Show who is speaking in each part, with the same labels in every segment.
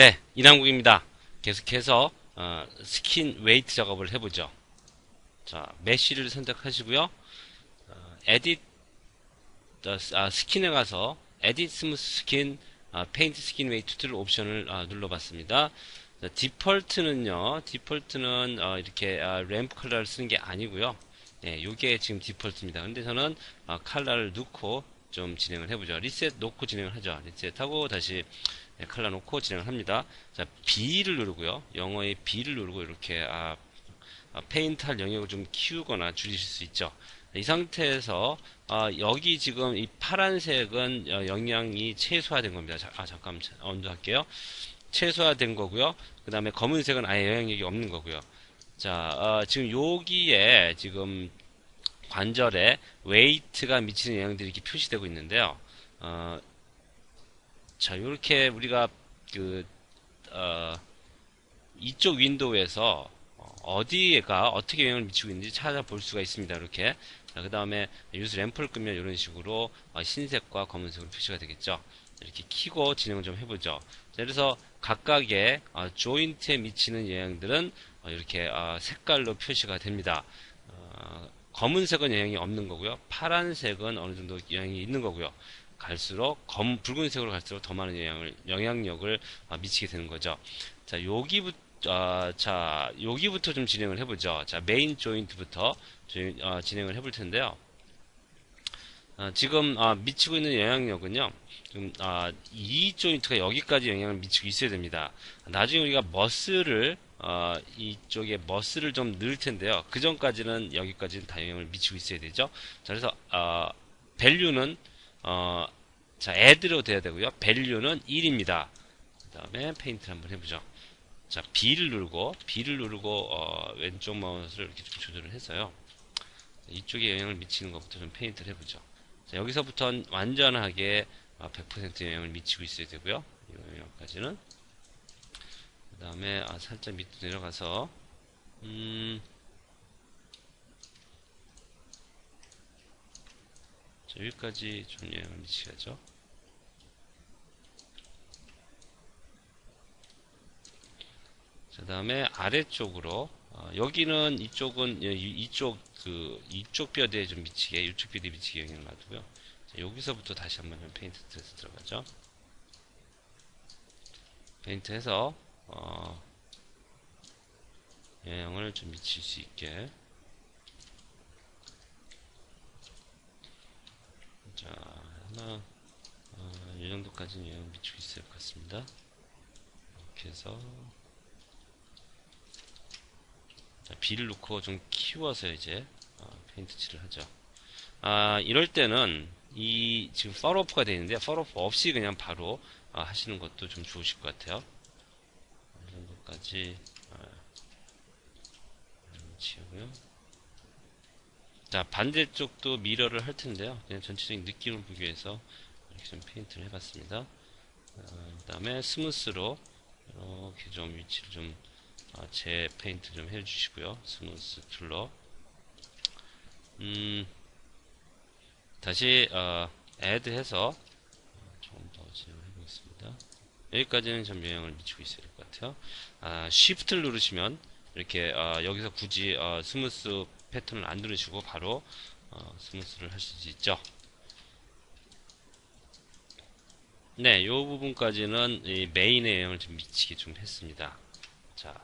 Speaker 1: 네, 이남국입니다. 계속해서 어, 스킨 웨이트 작업을 해보죠. 자, 메쉬를 선택하시고요. 어, 에딧 어, 아, 스킨에 가서 에딧 스무스 스킨 아, 페인트 스킨 웨이트 툴 옵션을 아, 눌러봤습니다. 자, 디폴트는요. 디폴트는 어, 이렇게 아, 램프 컬러를 쓰는 게 아니고요. 네, 요게 지금 디폴트입니다. 근데 저는 아, 컬러를 넣고 좀 진행을 해보죠. 리셋 놓고 진행을 하죠. 리셋하고 다시 네, 컬러 놓고 진행을 합니다. 자, B를 누르고요. 영어의 B를 누르고 이렇게 아, 아, 페인트 할 영역을 좀 키우거나 줄이실 수 있죠. 이 상태에서 아, 여기 지금 이 파란색은 어, 영향이 최소화된 겁니다. 자, 아 잠깐만 언도할게요. 최소화된 거고요. 그 다음에 검은색은 아예 영향력이 없는 거고요. 자 어, 지금 여기에 지금 관절에 웨이트가 미치는 영향들이 이렇게 표시되고 있는데요. 어, 자 이렇게 우리가 그 어, 이쪽 윈도우에서 어디가 어떻게 영향을 미치고 있는지 찾아볼 수가 있습니다. 이렇게. 그 다음에 유스 램프를 끄면 이런 식으로 어, 흰색과 검은색으로 표시가 되겠죠. 이렇게 키고 진행을 좀 해보죠. 자, 그래서 각각의 어, 조인트에 미치는 영향들은 어, 이렇게 색깔로 표시가 됩니다. 검은색은 영향이 없는 거고요. 파란색은 어느 정도 영향이 있는 거고요. 갈수록 검 붉은색으로 갈수록 더 많은 영향을 영향력을 미치게 되는 거죠. 자 여기부터 어, 자, 여기부터 좀 진행을 해보죠. 자, 메인 조인트부터 어, 진행을 해볼 텐데요. 어, 지금 어, 미치고 있는 영향력은요. 지금 아, 이 조인트가 여기까지 영향을 미치고 있어야 됩니다. 나중에 우리가 머스를 어, 이쪽에 머스를 좀 넣을 텐데요. 그 전까지는 여기까지는 다 영향을 미치고 있어야 되죠. 자, 그래서 어, 밸류는 어, 자, add로 돼야 되고요. 밸류는 1입니다. 그 다음에 페인트를 한번 해보죠. 자, B를 누르고, B를 누르고, 어, 왼쪽 마우스를 이렇게 좀 조절을 해서요. 이쪽에 영향을 미치는 것부터 좀 페인트를 해보죠. 자, 여기서부터는 완전하게 100% 어, 영향을 미치고 있어야 되고요. 이 영역까지는. 그 다음에, 아, 살짝 밑으로 내려가서, 음, 자, 여기까지 좀 영향을 미치겠죠. 그 다음에 아래쪽으로 어, 여기는 이쪽은 이쪽 그 이쪽 뼈대에 좀 미치게 이쪽 뼈대에 미치게 영향을 놔두고요. 자, 여기서부터 다시 한번 페인트 트레스 들어가죠. 페인트 해서 어, 영향을 좀 미칠 수 있게 자 하나 어, 이 정도까지는 영향을 미치고 있을 것 같습니다. 이렇게 해서 B를 놓고 좀 키워서 이제 어, 페인트 칠을 하죠. 아, 이럴 때는 이 지금 팔로프가 되어 있는데 팔로프 없이 그냥 바로 아, 하시는 것도 좀 좋으실 것 같아요. 이 정도까지 아, 치우고요. 자 반대쪽도 미러를 할 텐데요. 그냥 전체적인 느낌을 보기 위해서 이렇게 좀 페인트를 해봤습니다. 아, 그 다음에 스무스로 이렇게 좀 위치를 좀 아, 제 페인트 좀 해주시고요. 스무스 툴러. 음, 다시 어, 애드 해서 조금 더 진행을 해보겠습니다. 여기까지는 좀 영향을 미치고 있어야 될것 같아요. 아, Shift를 누르시면 이렇게 어, 여기서 굳이 어, 스무스 패턴을 안 누르시고 바로 어, 스무스를 하실 수 있죠. 네, 이 부분까지는 이 메인에 영향을 좀 미치게 좀 했습니다. 자,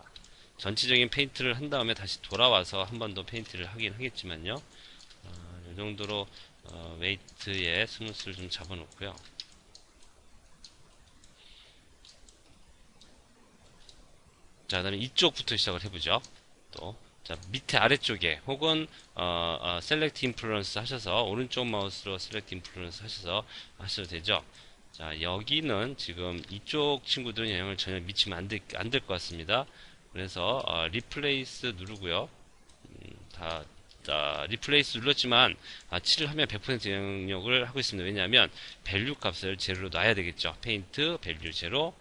Speaker 1: 전체적인 페인트를 한 다음에 다시 돌아와서 한 번 더 페인트를 하긴 하겠지만요. 어, 이 정도로 어, 웨이트에 스무스를 좀 잡아놓고요. 자, 그 다음에 이쪽부터 시작을 해보죠. 또, 자 밑에 아래쪽에 혹은 어, 어, 셀렉트 인플루언스 하셔서 오른쪽 마우스로 셀렉트 인플루언스 하셔서 하셔도 되죠. 자, 여기는 지금 이쪽 친구들은 영향을 전혀 미치면 안 될 안 될 것 같습니다. 그래서 어, 리플레이스 누르고요. 음, 다 자, 리플레이스 눌렀지만 아, 7을 하면 100% 영역을 하고 있습니다. 왜냐하면 밸류 값을 제로로 놔야 되겠죠. 페인트 밸류 제로.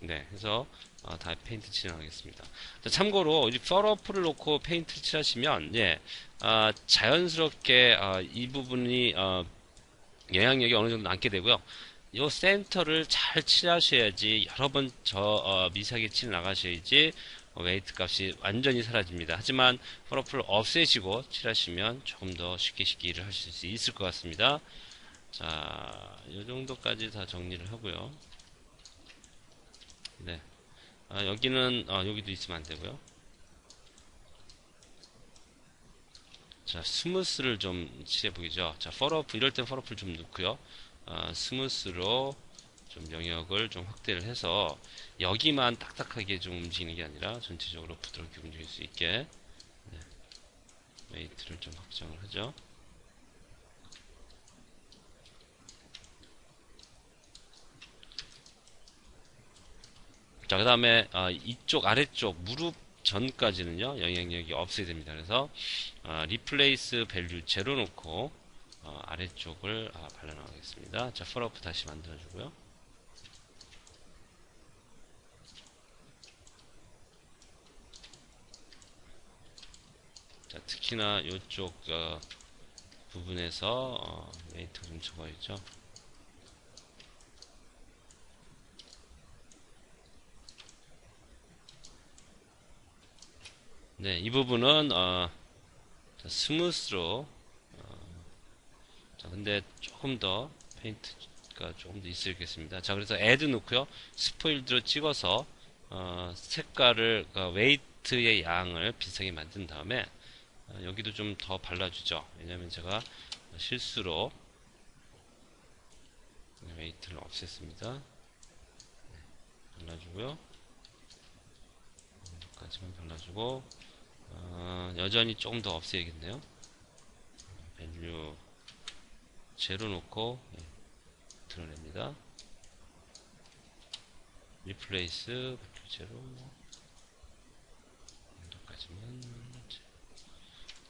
Speaker 1: 네, 그래서 어, 다 페인트 진행하겠습니다. 자, 참고로 이 펄어프를 놓고 페인트 칠하시면 예, 아, 자연스럽게 아, 이 부분이 어, 영향력이 어느 정도 남게 되고요. 요 센터를 잘 칠하셔야지 여러 번저 어, 미세하게 칠 나가셔야지 어, 웨이트 값이 완전히 사라집니다. 하지만 펄어플을 없애시고 칠하시면 조금 더 쉽게 쉽게 일을 하실 수 있을 것 같습니다. 자, 요 정도까지 다 정리를 하고요. 네. 아, 여기는 아, 여기도 있으면 안 되고요. 자, 스무스를 좀 칠해 보이죠. 자, 펄어프 이럴 땐 펄어플 좀 넣고요. 아, 스무스로 좀 영역을 좀 확대를 해서 여기만 딱딱하게 좀 움직이는 게 아니라 전체적으로 부드럽게 움직일 수 있게 네. 웨이트를 좀 확정을 하죠. 자, 그 다음에 어, 이쪽 아래쪽 무릎 전까지는요 영향력이 없어야 됩니다. 그래서 어, 리플레이스 밸류 제로 놓고 어, 아래쪽을 아, 발라나가겠습니다. 자, 펄어프 다시 만들어주고요. 자, 특히나 이쪽 어, 부분에서 어, 웨이트 좀 적어야죠. 네, 이 부분은 어, 자, 스무스로 어, 자, 근데 조금 더 페인트가 조금 더 있어야겠습니다. 자, 그래서 애드 놓고요. 스포일드로 찍어서 어, 색깔을 그러니까 웨이트의 양을 비슷하게 만든 다음에 어, 여기도 좀 더 발라주죠. 왜냐면 제가 실수로 웨이트를 없앴습니다. 네, 발라주고요. 여기까지만 발라주고 어, 여전히 조금 더 없애야겠네요. 밸류 제로 놓고 예, 드러냅니다. 리플레이스 제로 정도까지만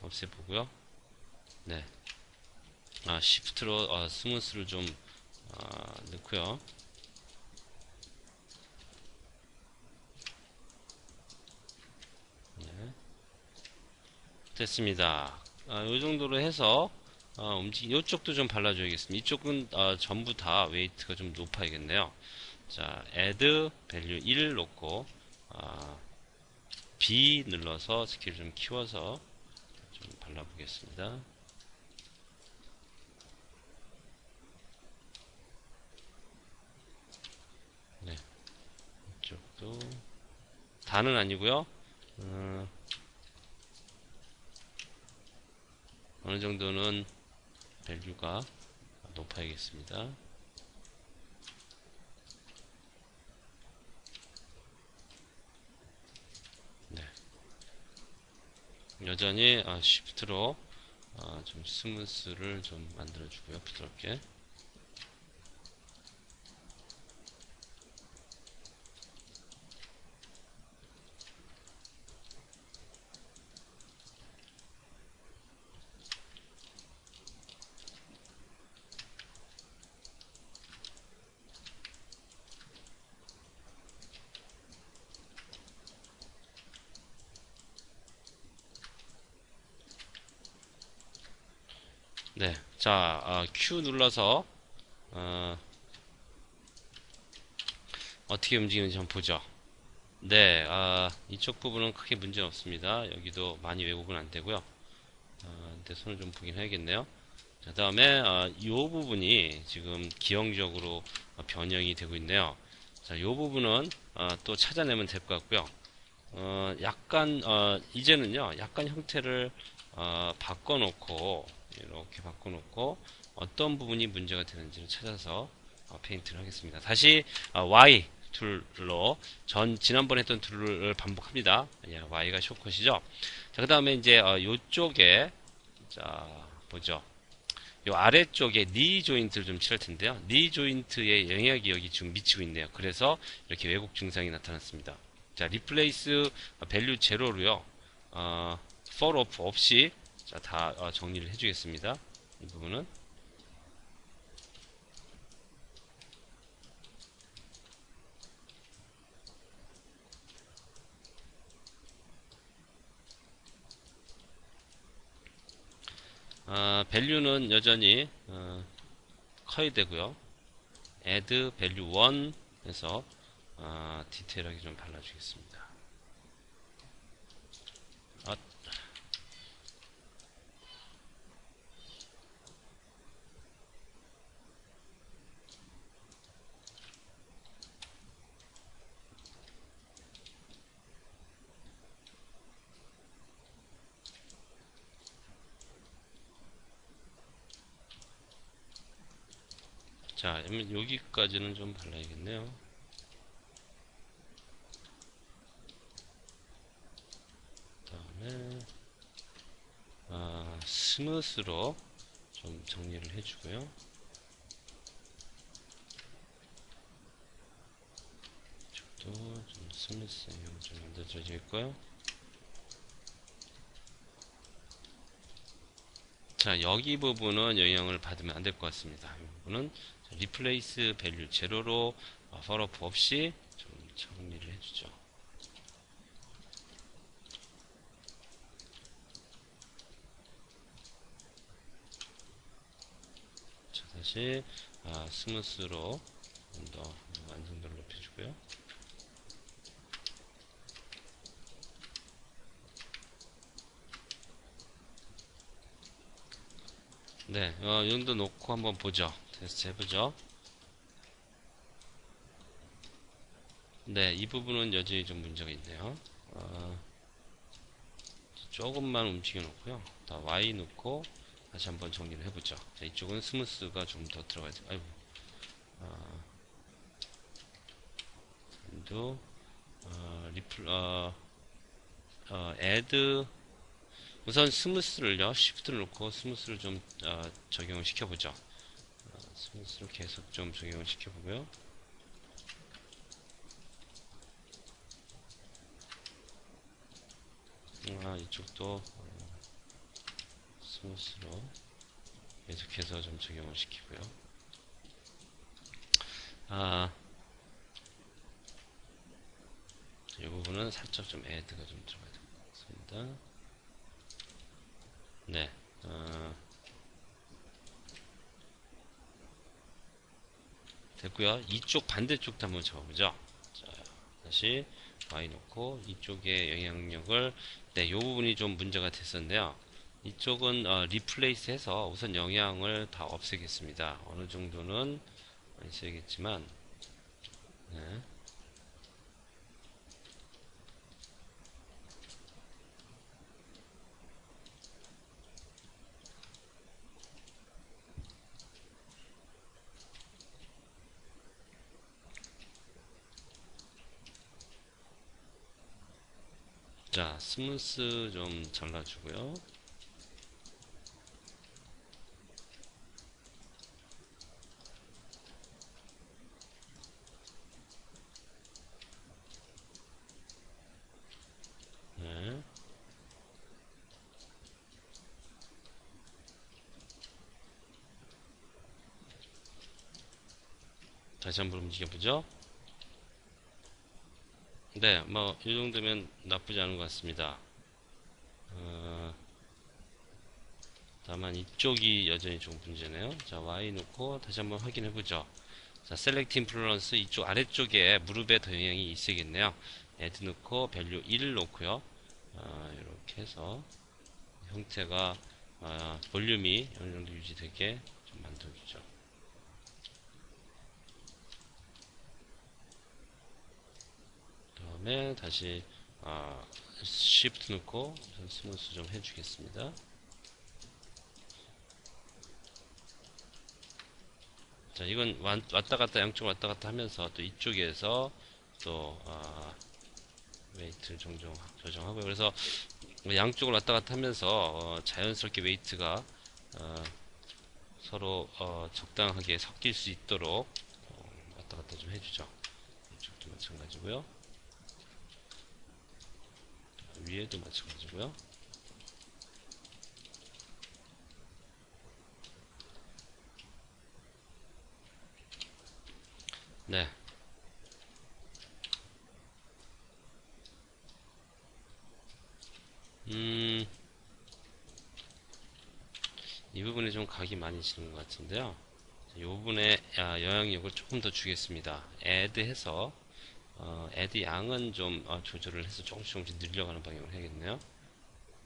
Speaker 1: 없애보고요. 네. 아, 시프트로 어, 스무스를 좀 어, 넣고요. 네. 됐습니다. 아, 이 정도로 해서 어, 움직 이쪽도 좀 발라줘야겠습니다. 이쪽은 어, 전부 다 웨이트가 좀 높아야겠네요. 자, add value 1 놓고 어, B 눌러서 스킬 좀 키워서 좀 발라보겠습니다. 네, 이쪽도 다는 아니고요. 어, 어느 정도는 밸류가 높아야겠습니다. 네. 여전히 아, 쉬프트로 아, 좀 스무스를 좀 만들어 주고요. 부드럽게. 네, 자 어, Q 눌러서 어, 떻게 움직이는지 한번 보죠. 네, 아, 이쪽 부분은 크게 문제는 없습니다. 여기도 많이 왜곡은 안 되고요. 어, 근데 손을 좀 보긴 해야겠네요. 자, 다음에 어, 이 부분이 지금 기형적으로 어, 변형이 되고 있네요. 자, 이 부분은 어, 또 찾아내면 될 것 같고요. 어, 약간 어, 이제는요, 약간 형태를 어, 바꿔놓고 이렇게 바꿔놓고 어떤 부분이 문제가 되는지를 찾아서 어, 페인트를 하겠습니다. 다시 어, Y 툴로 전 지난번에 했던 툴을 반복합니다. 예, Y가 쇼컷이죠. 자, 그 다음에 이제 어, 이쪽에 자 보죠. 요 아래쪽에 니 조인트를 좀 칠할 텐데요. 니 조인트의 영역이 여기 지금 미치고 있네요. 그래서 이렇게 왜곡 증상이 나타났습니다. 자, 리플레이스 밸류 제로로요. 어, for off 없이 자, 다 어, 정리를 해주겠습니다. 이 부분은 아, 밸류는 여전히 어, 커야 되고요. add value 1 해서 아, 디테일하게 좀 발라주겠습니다. 아, 자, 여기까지는 좀 발라야겠네요. 다음에 아, 스무스로 좀 정리를 해주고요. 이쪽도 좀 스무스하게 좀 만들어져 있고요. 자, 여기 부분은 영향을 받으면 안 될 것 같습니다. 이 부분은 리플레이스 밸류 제로로 펄업 없이 좀 정리를 해주죠. 자, 다시 아, 스무스로 좀 더 완성도를 높여주고요. 네, 어, 이 정도 놓고 한번 보죠. 테스트 해보죠. 네, 이 부분은 여전히 좀 문제가 있네요. 어, 조금만 움직여 놓고요. 다 Y 놓고 다시 한번 정리를 해보죠. 자, 이쪽은 스무스가 좀 더 들어가야 돼. 아이고. 어, 도 어, 리플, 어, 어, add, 우선 스무스를요, 시프트를 놓고 스무스를 좀 어, 적용을 시켜보죠. 어, 스무스를 계속 좀 적용을 시켜보고요. 아, 이쪽도 어, 스무스로 계속해서 좀 적용을 시키고요. 아, 이 부분은 살짝 좀 애드가 좀 들어가야 될 것 같습니다. 네, 어, 됐고요. 이쪽 반대쪽도 한번 잡아보죠. 자, 다시 Y 놓고 이쪽의 영향력을 네, 이 부분이 좀 문제가 됐었는데요. 이쪽은 어, 리플레이스 해서 우선 영향을 다 없애겠습니다. 어느 정도는 있어야겠지만 네. 자, 스무스 좀 잘라주고요. 네. 다시 한번 움직여보죠. 네, 뭐, 이 정도면 나쁘지 않은 것 같습니다. 어, 다만 이쪽이 여전히 좀 문제네요. 자, Y 놓고 다시 한번 확인해 보죠. 자, 셀렉트 인플루언스 이쪽 아래쪽에 무릎에 더 영향이 있어야겠네요. 애드 놓고 밸류 1을 놓고요. 어, 이렇게 해서 형태가 어, 볼륨이 어느 정도 유지되게 좀 만들어주죠. 다음에 다시 아, 시프트 넣고 스무스 좀 해주겠습니다. 자, 이건 완- 왔다 갔다 양쪽 왔다 갔다 하면서 또 이쪽에서 또 아, 웨이트를 종종 조정하고요. 그래서 양쪽을 왔다 갔다 하면서 어, 자연스럽게 웨이트가 어, 서로 어, 적당하게 섞일 수 있도록 어, 왔다 갔다 좀 해주죠. 이쪽도 마찬가지고요. 위에도 마찬가지고요. 네. 음, 이 부분에 좀 각이 많이 지는 것 같은데요. 이 부분에 아, 영향력을 조금 더 주겠습니다. add 해서 어, add 양은 좀 어, 조절을 해서 조금씩 조금씩 늘려가는 방향으로 해야겠네요.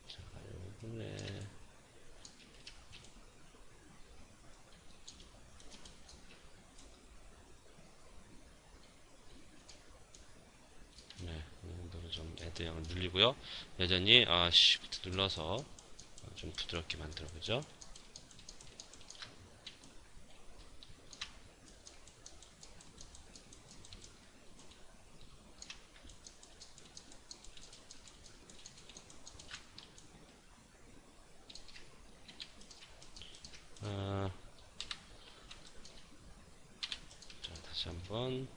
Speaker 1: 자, 이 부분에 네, 이 정도로 좀 add 양을 늘리고요. 여전히 아, shift 눌러서 어, 좀 부드럽게 만들어 보죠. 아, 자, 다시 한번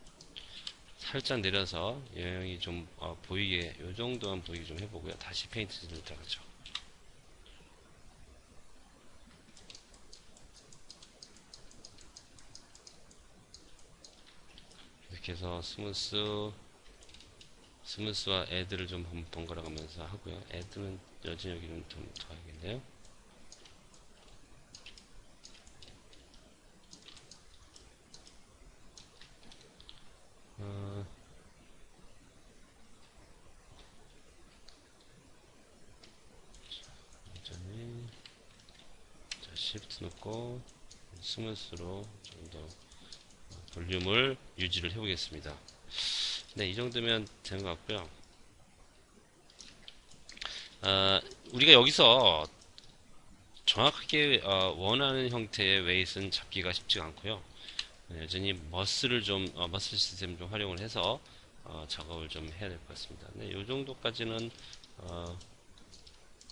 Speaker 1: 살짝 내려서 영향이 좀 어, 보이게 요 정도만 보이게 좀 해보고요. 다시 페인트 좀 들어가죠. 이렇게 해서 스무스 스무스와 애들을 좀 번- 번갈아 가면서 하고요. 애들은 여전히 여기는 좀 더 하겠네요. 어, 여전히 자, 놓고 스무스로 좀 더 볼륨을 유지를 해보겠습니다. 네, 이 정도면 된 것 같고요. 아, 우리가 여기서 정확하게 어, 원하는 형태의 웨이트는 잡기가 쉽지가 않고요. 네, 여전히 머스를 좀 어, 머슬 시스템 좀 활용을 해서 어, 작업을 좀 해야 될 것 같습니다. 네, 이 정도까지는 어,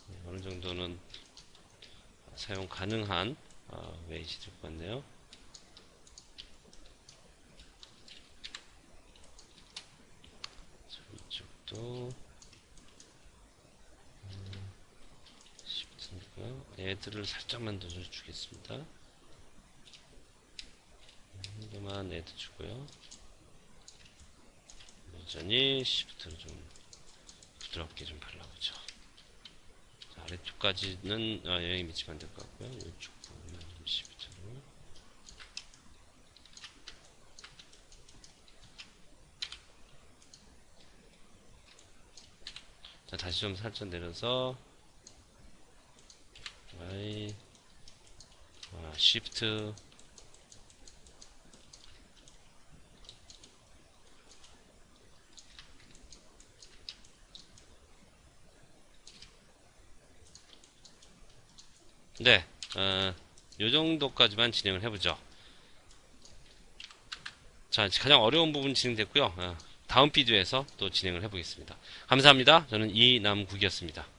Speaker 1: 네, 어느 정도는 사용 가능한 될것 같네요. 자, 이쪽도 음, 시프트니까요. 애들을 살짝만 더 주겠습니다. 한 개만 애드 주고요. 여전히 시프트를 좀 부드럽게 좀 발라보죠. 자, 아래쪽까지는 어, 영향이 미치면 안 될 것 같고요. 이쪽 부분만 좀 시프트로. 자, 다시 좀 살짝 내려서 Y 아, 시프트 네, 어, 요 정도까지만 진행을 해보죠. 자, 가장 어려운 부분 진행됐고요. 어, 다음 비디오에서 또 진행을 해보겠습니다. 감사합니다. 저는 이남국이었습니다.